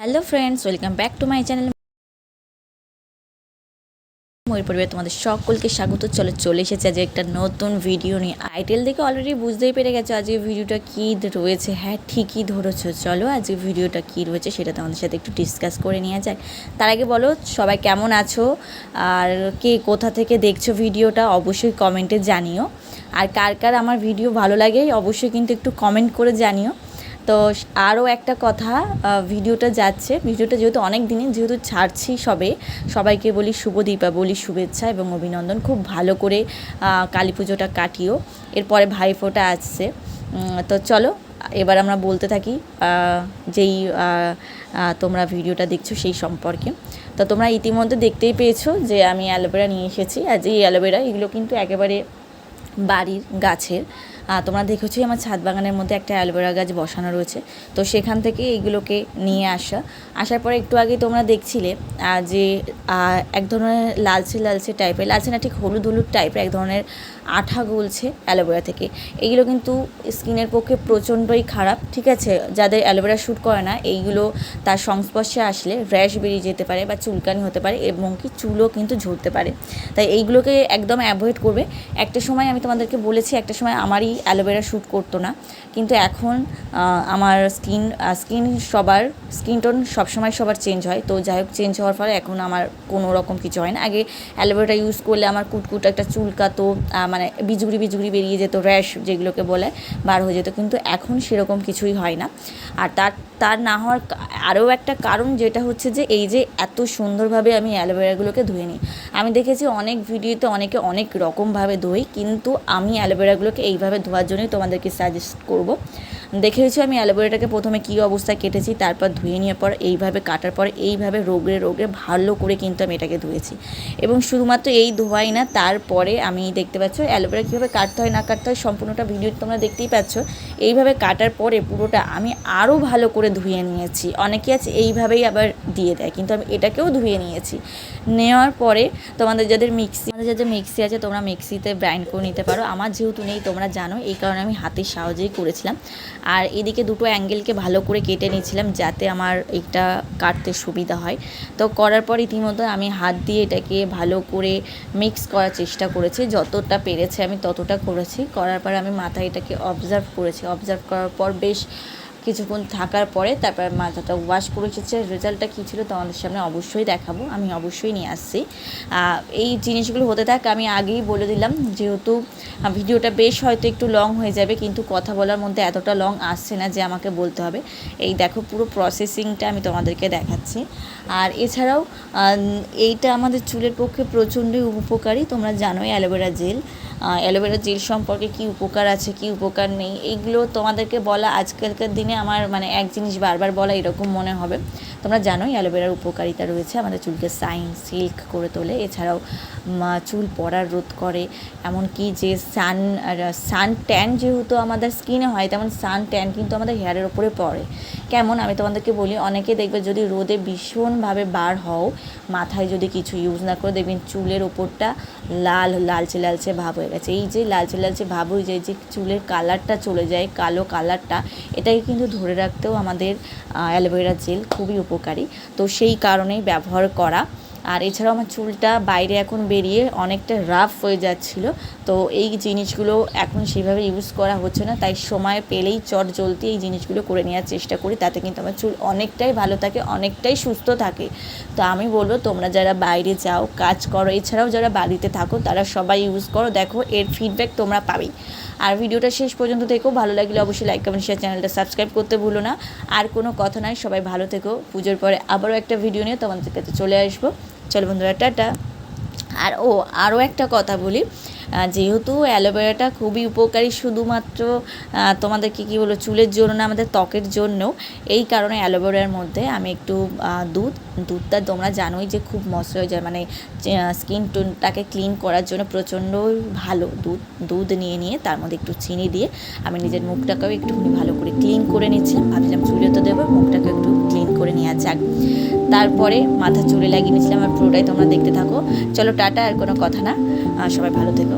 Hello friends, welcome back to my channel. Mayur পরিবার তোমাদের সকলকে স্বাগত। চলো চলে এসেছে আজ একটা নতুন ভিডিও নিয়ে। আইটেল দেখে অলরেডি বুঝতেই পেরে গেছো আজকে ভিডিওটা কী রয়েছে। হ্যাঁ ঠিকই ধরেছো। চলো আজকে ভিডিওটা কী রয়েছে সেটা তোমাদের সাথে একটু ডিসকাস করে নেওয়া যায় তার আগে বলো, সবাই কেমন আছো? আর কে কোথা থেকে দেখছ ভিডিওটা অবশ্যই কমেন্টে জানিও। আর কার কার আমার ভিডিও ভালো লাগে, অবশ্যই কিন্তু একটু কমেন্ট করে জানিও। তো আরও একটা কথা ভিডিওটা যাচ্ছে। ভিডিওটা যেহেতু অনেক দিনে যেহেতু ছাড়ছি সবে, সবাইকে বলি শুভ দীপাবলি শুভেচ্ছা এবং অভিনন্দন। খুব ভালো করে কালী পুজোটা কাটিও। এরপরে ভাইফোঁটা আসছে। তো চলো, এবার আমরা বলতে থাকি যেই তোমরা ভিডিওটা দেখছ সেই সম্পর্কে। তো তোমরা ইতিমধ্যে দেখতেই পেয়েছ যে আমি অ্যালোভেরা নিয়ে এসেছি। আর যে অ্যালোভেরা, এগুলো কিন্তু একেবারে বাড়ির গাছের। তোমরা দেখেছি আমার ছাদ বাগানের মধ্যে একটা অ্যালোভেরা গাছ বসানো রয়েছে। তো সেখান থেকে এইগুলোকে নিয়ে আসা। আসার পরে একটু আগে তোমরা দেখছিলে যে এক ধরনের লালচে লালচে টাইপের লালচে না, ঠিক হলুদ হলুদ টাইপের এক ধরনের আঠা গলছে অ্যালোভেরা থেকে। এইগুলো কিন্তু স্কিনের পক্ষে প্রচণ্ডই খারাপ ঠিক আছে? যাদের অ্যালোভেরা শ্যুট করে না এইগুলো তার সংস্পর্শে আসলে র্যাশ বেরিয়ে যেতে পারে বা চুলকানি হতে পারে এবং কি চুলও কিন্তু ঝরতে পারে। তাই এইগুলোকে একদম অ্যাভয়েড করবে। একটা সময় আমি তোমাদেরকে বলেছি একটা সময় আমারই অ্যালোভেরা শ্যুট করতো না। কিন্তু এখন আমার স্কিন স্কিন সবার স্কিন টোন সবসময় সবার চেঞ্জ হয়। তো যাই হোক চেঞ্জ হওয়ার ফলে এখন আমার কোনো রকম কিছু হয় না। আগে অ্যালোভেরাটা ইউজ করলে আমার কুটকুট একটা চুলকাতো আহ, মানে বিজুড়ি বিজুড়ি বেরিয়ে যেত র্যাশ যেগুলোকে বলে বার হয়ে যেত। কিন্তু এখন সেরকম কিছুই হয় না। আর তার তার না হওয়ার আরও একটা কারণ যেটা হচ্ছে যে এই যে এত সুন্দরভাবে আমি অ্যালোভেরাগুলোকে ধুয়ে নিই। আমি দেখেছি অনেক ভিডিওতে অনেকে অনেক রকমভাবে ধুই, কিন্তু আমি অ্যালোভেরাগুলোকে এইভাবে ধোয়ার জন্যই তোমাদেরকে সাজেস্ট করব। দেখেছি আমি অ্যালোভেরাটাকে প্রথমে কী অবস্থায় কেটেছি, তারপর ধুয়ে নেওয়ার পর এইভাবে কাটার পর এইভাবে রোগড়ে রোগড়ে ভালো করে কিন্তু আমি এটাকে ধুয়েছি। এবং শুধুমাত্র এই ধোয়াই না, তারপরে আমি দেখতে পাচ্ছ অ্যালোভেরা কীভাবে কাটতে হয় না কাটতে হয়, সম্পূর্ণটা ভিডিও তোমরা দেখতেই পাচ্ছ। এইভাবে কাটার পরে পুরোটা আমি আরও ভালো করে ধুয়ে নিয়েছি। অনেকে আছে এইভাবেই আবার দিয়ে দেয়, কিন্তু আমি এটাকেও ধুয়ে নিয়েছি। নেওয়ার পরে তোমাদের যাদের মিক্সি আমাদের যাদের মিক্সি আছে তোমরা মিক্সিতে গ্রাইন্ড করে নিতে পারো। আমার যেহেতু নেই, তোমরা জানো, এই কারণে আমি হাতের সাহায্যেই করেছিলাম। আর এদিকে দুটো অ্যাঙ্গেলকে ভালো করে কেটে নিয়েছিলাম যাতে আমার এটা কাটতে সুবিধা হয়। তো করার পর ইতিমধ্যে আমি হাত দিয়ে এটাকে ভালো করে মিক্স করার চেষ্টা করেছি। যতটা পেরেছে আমি ততটা করেছি। করার পর আমি মাথায় এটাকে অবজার্ভ করেছি। অবজার্ভ করার পর বেশ কিছুক্ষণ থাকার পরে তারপর মাথাটা ওয়াশ করে এসেছে। রেজাল্টটা কী ছিল তোমাদের সামনে অবশ্যই দেখাবো। আমি অবশ্যই নিয়ে আসছি। এই জিনিসগুলো হতে থাক, আমি আগেই বলে দিলাম, যেহেতু ভিডিওটা বেশ হয়তো একটু লং হয়ে যাবে, কিন্তু কথা বলার মধ্যে এতটা লং আসছে না যে আমাকে বলতে হবে। এই দেখো, পুরো প্রসেসিংটা আমি তোমাদেরকে দেখাচ্ছি। আর এছাড়াও এইটা আমাদের চুলের পক্ষে প্রচণ্ডই উপকারী, তোমরা জানোই, অ্যালোভেরা জেল। অ্যালোভেরা জেল সম্পর্কে কি উপকার আছে, কি উপকার নেই, এইগুলো তোমাদেরকে বলা আজকালকার দিনে আমার মানে এক জিনিস বারবার বলা এরকম মনে হবে। তোমরা জানোই অ্যালোভেরার উপকারিতা রয়েছে, আমাদের চুলকে সাইন, সিল্ক করে তোলে, এছাড়াও চুল পড়ার রোধ করে, এমনকি যে সান সান ট্যান যেহেতু আমাদের স্কিনে হয়, তেমন সান ট্যান কিন্তু আমাদের হেয়ারের ওপরে পড়ে। কেমন আমি তোমাদেরকে বলি অনেকে দেখবে যদি রোদে ভীষণভাবে বার হও, মাথায় যদি কিছু ইউজ না করে, দেখবেন চুলের ওপরটা লাল, লালচে লালচে ভাব হয়ে গেছে। এই যে লালচে লালচে ভাব হয়ে যায়, যে চুলের কালারটা চলে যায়, কালো কালারটা এটাকে কিন্তু ধরে রাখতেও আমাদের অ্যালোভেরা জেল খুবই উপকারী। তো সেই কারণেই ব্যবহার করা। আর এছাড়াও আমার চুলটা বাইরে এখন বেরিয়ে অনেকটা রাফ হয়ে যাচ্ছিল। তো এই জিনিসগুলো এখন সেভাবে ইউজ করা হচ্ছে না। তাই সময় পেলেই চট জলদি এই জিনিসগুলো করে নেওয়ার চেষ্টা করি। তাতে কিন্তু আমার চুল অনেকটাই ভালো থাকে, অনেকটাই সুস্থ থাকে। তো আমি বলব, তোমরা যারা বাইরে যাও, কাজ করো, এছাড়াও যারা বাড়িতে থাকো, তারা সবাই ইউজ করো। দেখো, এর ফিডব্যাক তোমরা পাবেই। আর ভিডিওটা শেষ পর্যন্ত থেকেও ভালো লাগলে অবশ্যই লাইক কমেন্ট শেয়ার চ্যানেলটা সাবস্ক্রাইব করতে ভুলো না। আর কোনো কথা নয় সবাই ভালো থেকো। পুজোর পরে আবারও একটা ভিডিও নিয়ে তোমাদের কাছে চলে আসব। চলো বন্ধুরা টাটা। আর ও আরও একটা কথা বলি। যেহেতু অ্যালোভেরাটা খুবই উপকারী শুধুমাত্র তোমাদেরকে কী বলো চুলের জন্য না, আমাদের ত্বকের জন্যও। এই কারণে অ্যালোভেরার মধ্যে আমি একটু দুধ, দুধটা তোমরা জানোই যে খুব ময়শ্চারাইজার মানে স্কিন টোনটাকে ক্লিন করার জন্য প্রচণ্ড ভালো দুধ দুধ নিয়ে নিয়ে তার মধ্যে একটু চিনি দিয়ে আমি নিজের মুখটাকেও একটুখানি ভালো করে ক্লিন করে নিচ্ছিলাম। ভাবছিলাম চুলে তো দেবো মুখটাকে একটু ক্লিন করে নেওয়া যাক। তারপরে মাথা চুলে লাগিয়ে নিয়েছিলাম আর পুরোটাই তোমরা দেখতে থাকো। চলো টাটা, আর কোনো কথা না। সবাই ভালো থেকো।